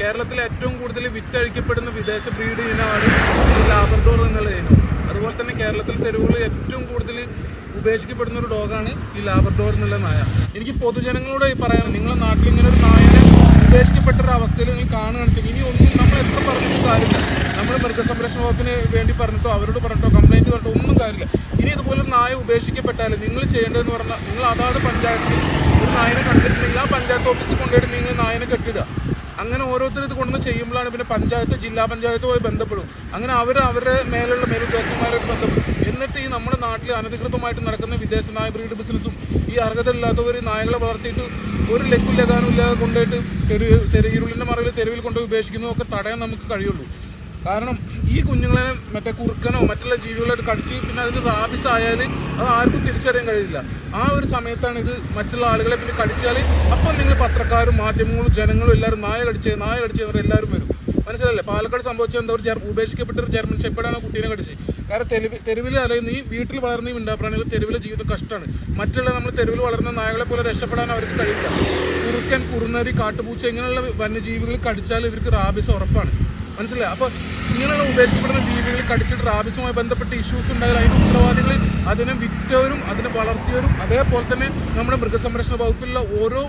കേരളത്തിലെ ഏറ്റവും കൂടുതൽ വിറ്റഴിക്കപ്പെടുന്ന വിദേശ ബ്രീഡ് ഇനമാണ് ലാബർഡോർ എന്നുള്ള ഇനം അതുപോലെ തന്നെ കേരളത്തിൽ തെരുവുകളിൽ ഏറ്റവും കൂടുതൽ ഉപേക്ഷിക്കപ്പെടുന്ന ഒരു ഡോഗാണ് ഈ ലാബർഡോർ എന്നുള്ള നായ. എനിക്ക് പൊതുജനങ്ങളോട് പറയാൻ നിങ്ങളുടെ നാട്ടിൽ ഇങ്ങനെ ഒരു നായനെ ഉപേക്ഷിക്കപ്പെട്ട ഒരു അവസ്ഥയിൽ നിങ്ങൾ കാണുകയാണ് വെച്ചാൽ ഇനി ഒന്നും നമ്മൾ എത്ര പറഞ്ഞിട്ടും കാര്യമില്ല. നമ്മൾ മൃഗസംരക്ഷണ വകുപ്പിന് വേണ്ടി പറഞ്ഞിട്ടോ അവരോട് പറഞ്ഞിട്ടോ കംപ്ലൈന്റ് പറഞ്ഞിട്ടോ ഒന്നും കാര്യമില്ല. ഇനി ഇതുപോലെ നായ ഉപേക്ഷിക്കപ്പെട്ടാൽ നിങ്ങൾ ചെയ്യേണ്ടതെന്ന് പറഞ്ഞാൽ നിങ്ങൾ അതാത് പഞ്ചായത്തിൽ ഒരു നായനെ കണ്ടിട്ടുണ്ടെങ്കിൽ ആ പഞ്ചായത്ത് ഓഫീസിൽ കൊണ്ടുപോയിട്ട് നിങ്ങൾ നായനെ കെട്ടിടുക. അങ്ങനെ ഓരോരുത്തർ ഇത് കൊണ്ടുവന്ന് ചെയ്യുമ്പോഴാണ് പിന്നെ പഞ്ചായത്ത് ജില്ലാ പഞ്ചായത്തുമായി ബന്ധപ്പെടും. അങ്ങനെ അവർ അവരുടെ മേലുള്ള മേലുദ്യോഗസ്ഥന്മാരായിട്ട് ബന്ധപ്പെടും. എന്നിട്ട് ഈ നമ്മുടെ നാട്ടിൽ അനധികൃതമായിട്ട് നടക്കുന്ന വിദേശ നായ ബ്രീഡ് ബിസിനസ്സും ഈ അർഹത ഇല്ലാത്തവർ നായകളെ വളർത്തിയിട്ട് ഒരു ലക്കും ലഗാനും ഇല്ലാതെ കൊണ്ടുപോയിട്ട് തെരു തെരുവിരുളിന്റെ മറവിൽ തെരുവിൽ കൊണ്ടുപോയി ഉപേക്ഷിക്കുന്നതൊക്കെ തടയാൻ നമുക്ക് കഴിയുള്ളൂ. കാരണം ഈ കുഞ്ഞുങ്ങളെ മറ്റേ കുറുക്കനോ മറ്റുള്ള ജീവികളായിട്ട് കടിച്ച് പിന്നെ അതിന് റാബിസ് ആയാൽ അത് ആർക്കും തിരിച്ചറിയാൻ കഴിയില്ല. ആ ഒരു സമയത്താണ് ഇത് മറ്റുള്ള ആളുകളെ പിന്നെ കടിച്ചാൽ അപ്പം നിങ്ങൾ പത്രക്കാരും മാധ്യമങ്ങളും ജനങ്ങളും എല്ലാവരും നായ കടിച്ചത് നായ കടിച്ചവർ എല്ലാവരും വരും. മനസ്സിലല്ലേ പാലക്കാട് സംഭവിച്ച എന്താ ഒരു ഉപേക്ഷിക്കപ്പെട്ട ഒരു ജർമ്മൻ ഷെപ്പേഡാണ് കുട്ടീനെ കടിച്ച് കാരണം തെരുവ് തെരുവിൽ അല്ലെങ്കിൽ ഈ വീട്ടിൽ വളർന്ന മിണ്ടാപ്രാണികൾ തെരുവിലെ ജീവിതം കഷ്ടമാണ്. മറ്റുള്ള നമ്മൾ തെരുവിൽ വളർന്ന നായകളെ പോലെ രക്ഷപ്പെടാൻ അവർക്ക് കഴിയില്ല. കുറുക്കൻ കുറുനരി കാട്ടുപൂച്ച ഇങ്ങനെയുള്ള വന്യജീവികൾ കടിച്ചാൽ ഇവർക്ക് റാബിസ് ഉറപ്പാണ്. മനസ്സിലായി? അപ്പോൾ ഇങ്ങനെയുള്ള ഉപേക്ഷിക്കപ്പെടുന്ന ജീവികളിൽ കടിച്ചിട്ട് റാബിസുമായി ബന്ധപ്പെട്ട് ഇഷ്യൂസ് ഉണ്ടായാൽ അതിന് ഉത്തരവാദികൾ അതിനെ വിറ്റവരും അതിനെ വളർത്തിയവരും. അതേപോലെ തന്നെ നമ്മുടെ മൃഗസംരക്ഷണ വകുപ്പിലുള്ള ഓരോ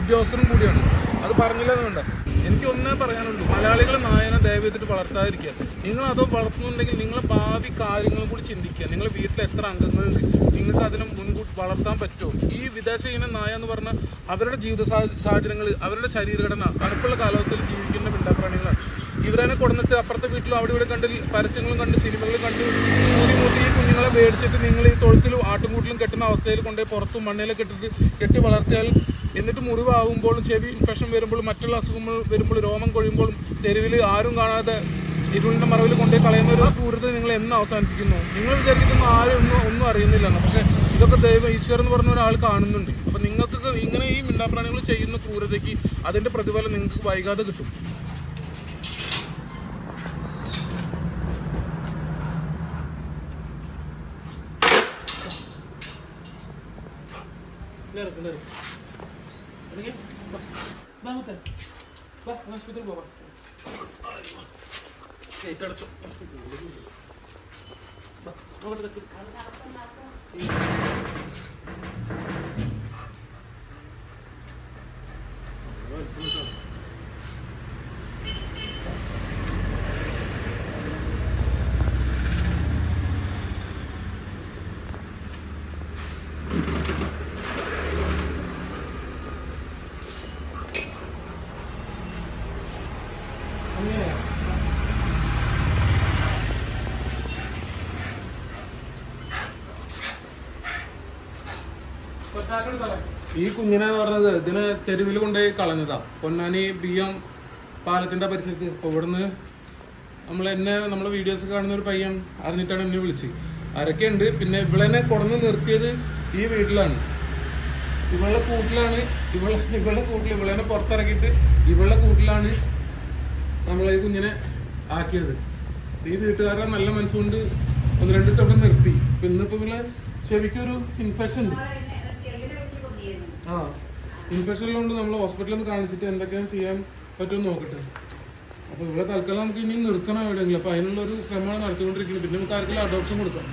ഉദ്യോഗസ്ഥരും കൂടിയാണ്. അത് പറഞ്ഞില്ലെന്നുണ്ട് എനിക്ക് ഒന്നേ പറയാനുള്ളൂ. മലയാളികൾ നായനെ ദയവേദിട്ട് വളർത്താതിരിക്കുക. നിങ്ങൾ അത് വളർത്തുന്നുണ്ടെങ്കിൽ നിങ്ങളെ ഭാവി കാര്യങ്ങളും കൂടി ചിന്തിക്കുക. നിങ്ങൾ വീട്ടിൽ എത്ര അംഗങ്ങളുണ്ട്? നിങ്ങൾക്ക് അതിനെ മുൻകൂട്ടി വളർത്താൻ പറ്റുമോ? ഈ വിദേശ ഇന നായ എന്ന് പറഞ്ഞാൽ അവരുടെ ജീവിത സാഹചര്യങ്ങൾ അവരുടെ ശരീരഘടന തണുപ്പുള്ള കാലാവസ്ഥയിൽ ജീവിക്കുന്ന മിണ്ടാപ്രാണികളാണ് ഇവരെ കൊടുന്നിട്ട് അപ്പുറത്തെ വീട്ടിലും അവിടെ ഇവിടെ കണ്ട് പരസ്യങ്ങളും കണ്ട് സിനിമകളും കണ്ട് മൂടി മൂട്ടി ഈ കുഞ്ഞുങ്ങളെ മേടിച്ചിട്ട് നിങ്ങൾ ഈ തൊഴുത്തിലും ആട്ടുംകൂട്ടിലും കെട്ടുന്ന അവസ്ഥയിൽ കൊണ്ടുപോയി പുറത്തും മണ്ണിലൊക്കെ കെട്ടിട്ട് കെട്ടി വളർത്തിയാൽ എന്നിട്ട് മുറിവാകുമ്പോഴും ചെവി ഇൻഫെക്ഷൻ വരുമ്പോഴും മറ്റുള്ള അസുഖങ്ങൾ വരുമ്പോൾ രോമം കൊഴിയുമ്പോഴും തെരുവിൽ ആരും കാണാതെ ഇരുളിന്റെ മറവിൽ കൊണ്ടുപോയി കളയുന്ന ഒരു ദൂരത്തിൽ നിങ്ങൾ എന്ന് അവസാനിപ്പിക്കുന്നു. നിങ്ങൾ വിചാരിക്കുന്ന ആരും ഒന്നും ഒന്നും അറിയുന്നില്ലെന്ന്. പക്ഷേ ഇതൊക്കെ ദൈവം ഈശ്വരൻ എന്ന് പറഞ്ഞ ഒരാൾ കാണുന്നുണ്ട്. അപ്പം നിങ്ങൾക്ക് ഇങ്ങനെ ഈ മിണ്ടാപ്രാണികൾ ചെയ്യുന്ന ക്രൂരതയ്ക്ക് അതിന്റെ പ്രതിഫലം നിങ്ങൾക്ക് വൈകാതെ കിട്ടും. ഇറക്ക്, ഇറക്ക്. ആശുപത്രിയിൽ പോവാം. ഗേറ്റ് അടച്ചോ. ഈ കുഞ്ഞിനെ പറഞ്ഞത് ഇതിനെ തെരുവിൽ കൊണ്ടുപോയി കളഞ്ഞതാ. പൊന്നാനി ബി എം പാലത്തിന്റെ പരിസരത്ത്. അപ്പോൾ ഇവിടുന്ന് നമ്മൾ എന്നെ നമ്മളെ വീഡിയോസ് കാണുന്ന ഒരു പയ്യൻ അറിഞ്ഞിട്ടാണ് എന്നെ വിളിച്ചത്. ആരൊക്കെ ഉണ്ട്? പിന്നെ ഇവളെന്നെ കൊടന്ന് നിർത്തിയത് ഈ വീട്ടിലാണ്. ഇവളുടെ കൂട്ടിലാണ് ഇവളെ ഇവളുടെ കൂട്ടിൽ ഇവളെന്നെ പുറത്തിറക്കിയിട്ട് ഇവളുടെ കൂട്ടിലാണ് നമ്മൾ ഈ കുഞ്ഞിനെ ആക്കിയത്. ഈ വീട്ടുകാരുടെ നല്ല മനസ്സുകൊണ്ട് ഒന്ന് രണ്ട് ദിവസം നിർത്തി. നിർത്തി ഇപ്പൊ ഇവളെ ചെവിക്കൊരു ഇൻഫെക്ഷൻ ഉണ്ട്. ആ ഇൻഫെക്ഷൻ ഉള്ളതുകൊണ്ട് നമ്മൾ ഹോസ്പിറ്റലിൽ നിന്ന് കാണിച്ചിട്ട് എന്തൊക്കെയാണ് ചെയ്യാൻ പറ്റുമെന്ന് നോക്കട്ടെ. അപ്പോൾ ഇവിടെ തൽക്കാലം നമുക്ക് ഇനി നിർത്തണം എവിടെയെങ്കിലും. അപ്പൊ അതിനുള്ള ഒരു ശ്രമമാണ് നടത്തിക്കൊണ്ടിരിക്കുന്നത്. പിന്നെ നമുക്ക് ആർക്കെല്ലാം അഡോപ്ഷൻ കൊടുക്കാം.